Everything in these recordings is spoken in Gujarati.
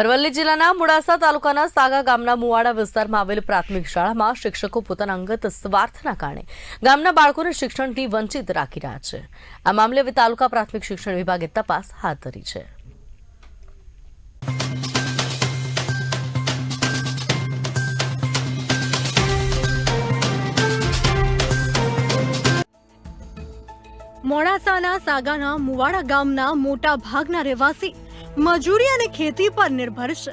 અરવલ્લી જિલ્લાના મોડાસા તાલુકાના સાગા ગામના મુવાડા વિસ્તારમાં આવેલ પ્રાથમિક શાળામાં શિક્ષકો પોતાના અંગત સ્વાર્થના કારણે ગામના બાળકોને શિક્ષણથી વંચિત રાખી રહ્યા છે. આ મામલે હવે તાલુકા પ્રાથમિક શિક્ષણ વિભાગે તપાસ હાથ ધરી છે. મોડાસાના સાગાના મુવાડા ગામના મોટા ભાગના રહેવાસી મજૂરી અને ખેતી પર નિર્ભર છે.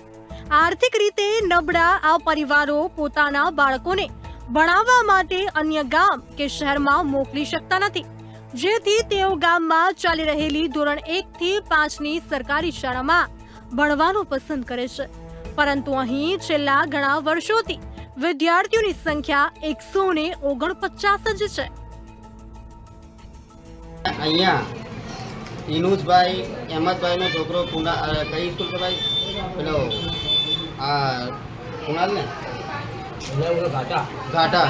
આર્થિક રીતે નબળા આ પરિવારો પોતાના બાળકોને ભણાવવા માટે અન્ય ગામ કે શહેરમાં મોકલી શકતા નથી. જેથી તેઓ ગામમાં ચાલી રહેલી ધોરણ એક થી પાંચની સરકારી શાળામાં ભણવાનું પસંદ કરે છે. પરંતુ અહીં છેલ્લા ઘણા વર્ષોથી વિદ્યાર્થીઓની સંખ્યા એકસો ને ઓગણપચાસ જ છે. અહીંયા ઇનુજભાઈ અહેમદભાઈનો છોકરો કુના કઈ સ્કૂલ કે ભાઈ? પેલો આ કુણાલ ને ઘાટા.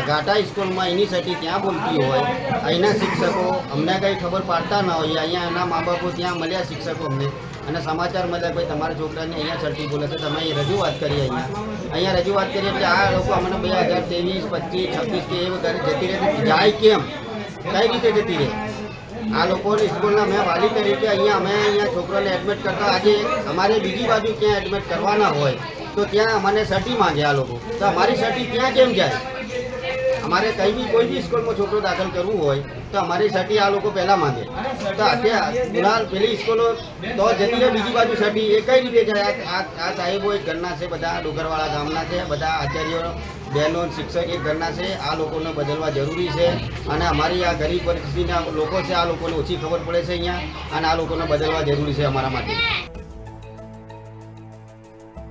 ઘાટા સ્કૂલમાં એની સટી ત્યાં બોલતી હોય? અહીંના શિક્ષકો અમને કંઈ ખબર પાડતા ના હોય. અહીંયા એના મા બાપો ત્યાં મળ્યા શિક્ષકો અમને. અને સમાચાર મળ્યા ભાઈ તમારા છોકરાને અહીંયા સટી બોલે છે. તમે અહીં રજૂઆત કરી અહીંયા. અહીંયા રજૂઆત કરી એટલે આ લોકો અમને બે હજાર ત્રેવીસ પચીસ છવ્વીસ કે એ વગેરે જતી રહે. જાય કેમ? કઈ રીતે જતી રહે? આ લોકોની સ્કૂલના મેં વાલી તરીકે અહીંયા અમે અહીંયા છોકરાને એડમિટ કરતા આજે અમારે બીજી બાજુ ક્યાં એડમિટ કરવાના હોય, તો ત્યાં મને સર્ટી માંગે આ લોકો. તો અમારી સર્ટી ત્યાં કેમ જાય? અમારે કઈ બી કોઈ બી સ્કૂલમાં છોકરો દાખલ કરવું હોય, તો અમારી સર્ટી આ લોકો પહેલાં માંગે. તો અત્યારે પેલી સ્કૂલો તો જતી બીજી બાજુ સર્ટી એ કઈ રીતે જાય? આ સાહેબો એક ઘરના છે, બધા ડુંગરવાળા ગામના છે, બધા આચાર્યો, બહેનો, શિક્ષક એક ઘરના છે. આ લોકોને બદલવા જરૂરી છે અને અમારી આ ગરીબ પરિસ્થિતિના લોકો છે, આ લોકોને ઓછી ખબર પડે છે અહીંયા અને આ લોકોને બદલવા જરૂરી છે અમારા માટે.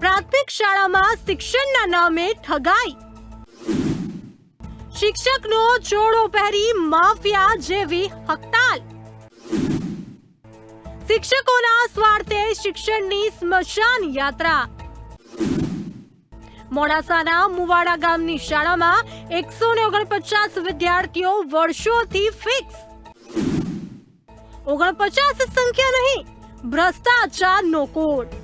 પ્રાથમિક શાળામાં શિક્ષણના નામે ઠગાઈ. શિક્ષકનો જોડો પહેરી માફિયા જેવી હકતાલ શિક્ષકોના સ્વાર્થે શિક્ષણની સ્મશાન યાત્રા. મોડાસાના મુવાડા ગામની શાળામાં એકસો ને ઓગણપચાસ વિદ્યાર્થીઓ વર્ષોથી ફિક્સ. ઓગણપચાસ સંખ્યા નહીં, ભ્રષ્ટાચાર નો કોડ.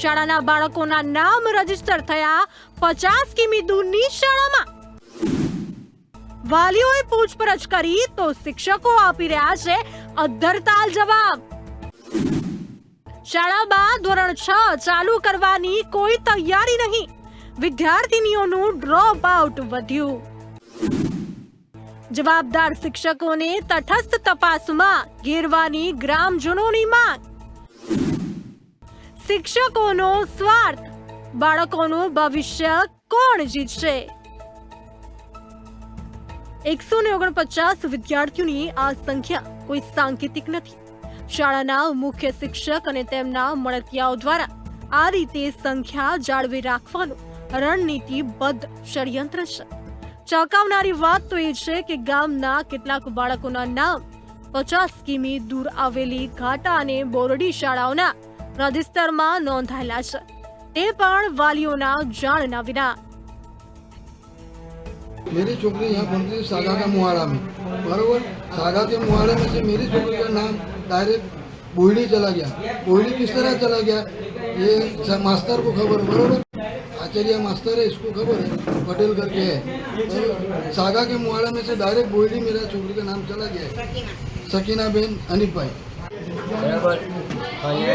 શાળાના બાળકોના નામ રજિસ્ટર થયા પચાસ કિમી દૂરની શાળામાં. વાલીઓએ પૂછપરછ કરી તો શિક્ષકો આપી રહ્યા છે અધ્ધરતાલ જવાબ. શાળામાં ધોરણ છ ચાલુ કરવાની કોઈ તૈયારી નહીં. વિદ્યાર્થીનીઓનું ડ્રોપ આઉટ વધ્યું. જવાબદાર શિક્ષકોને તટસ્થ તપાસમાં ઘેરવાની ગ્રામજનોની માંગ. શિક્ષકોનો સ્વાર્થ. બાળકોનું ભવિષ્ય કોણ જીતશે? એકસો ને ઓગણપચાસ વિદ્યાર્થીઓની આ સંખ્યા કોઈ સાંકેતિક નથી. શાળાના મુખ્ય શિક્ષક અને તેમના મળતિયાઓ દ્વારા આ રીતે સંખ્યા જાળવી રાખવાનું રણનીતિબદ્ધ ષડયંત્ર છે. ચોંકાવનારી વાત તો એ છે કે ગામના કેટલાક બાળકોના નામ પચાસ કિમી દૂર આવેલી ઘાટા અને બોરડી શાળાઓના રજિસ્ટરમાં નોંધાયેલા છે. તે પણ વાલીઓના જાણના વિના मेरी छोकरी यहाँ पढ़ती है सागा का मुहाड़ा में बराबर सागा के मुहाड़े में से मेरी छोकरी का नाम डायरेक्ट बोहड़ी चला गया बोहड़ी किस तरह चला गया ये स- मास्टर को खबर है बराबर आचार्य मास्टर है इसको खबर है पटेल करके है बराबर? सागा के मुहाड़ा में से डायरेक्ट बोहड़ी मेरा छोकरी का नाम चला गया है सकीना बेन अनिप भाई બરાબર અને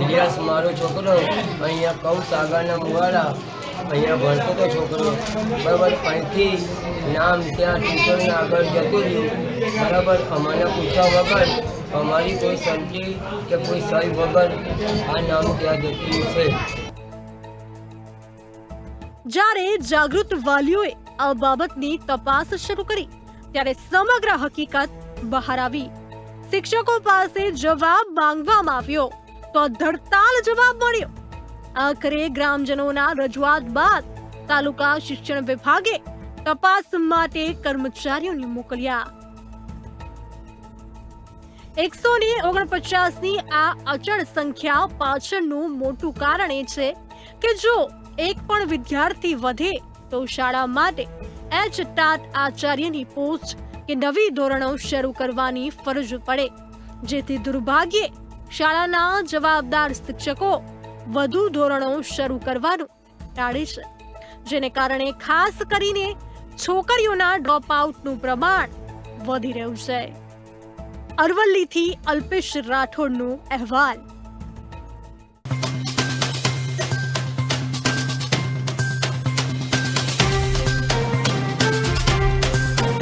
ઇલિયાસ મારો છોકરો અહીંયા કૌ સાગાના મુવાડા અહીંયા ભણતો હતો છોકરો. બરાબર, અહીંથી નામ ત્યાં ટ્યુશનના આગળ જતું રહ્યું. બરાબર, અમારે પૂછ્યા વગર અમારી કોઈ સમજી કે કોઈ સહી વગર આ નામ ત્યાં જતું છે જ્યારે જાગૃત વાલીઓએ આ બાબતની તપાસ શરૂ કરી, ત્યારે સમગ્ર હકીકત બહાર આવી. શિક્ષકો પાસે જવાબ માંગવામાં આવ્યો તો ધડતાલ જવાબ મળ્યો. આખરે ગ્રામજનોના રજૂઆત બાદ તાલુકા શિક્ષણ વિભાગે તપાસ માટે કર્મચારીઓને મોકલ્યા. એકસો ને ઓગણપચાસની આ અચળ સંખ્યા પાછળનું મોટું કારણ એ છે કે જો એક પણ વિદ્યાર્થી વધે તો શાળા માટે એચ ટાટ આચાર્યની પોસ્ટ કે નવી ધોરણો શરૂ કરવાની ફરજ પડે. જેથી દુર્ભાગ્યે શાળાના જવાબદાર શિક્ષકો વધુ ધોરણો શરૂ કરવાનું ટાળે છે, જેને કારણે ખાસ કરીને છોકરીઓના ડ્રોપ આઉટનું પ્રમાણ વધી રહ્યું છે. અરવલ્લીથી અલ્પેશ રાઠોડનું અહેવાલ.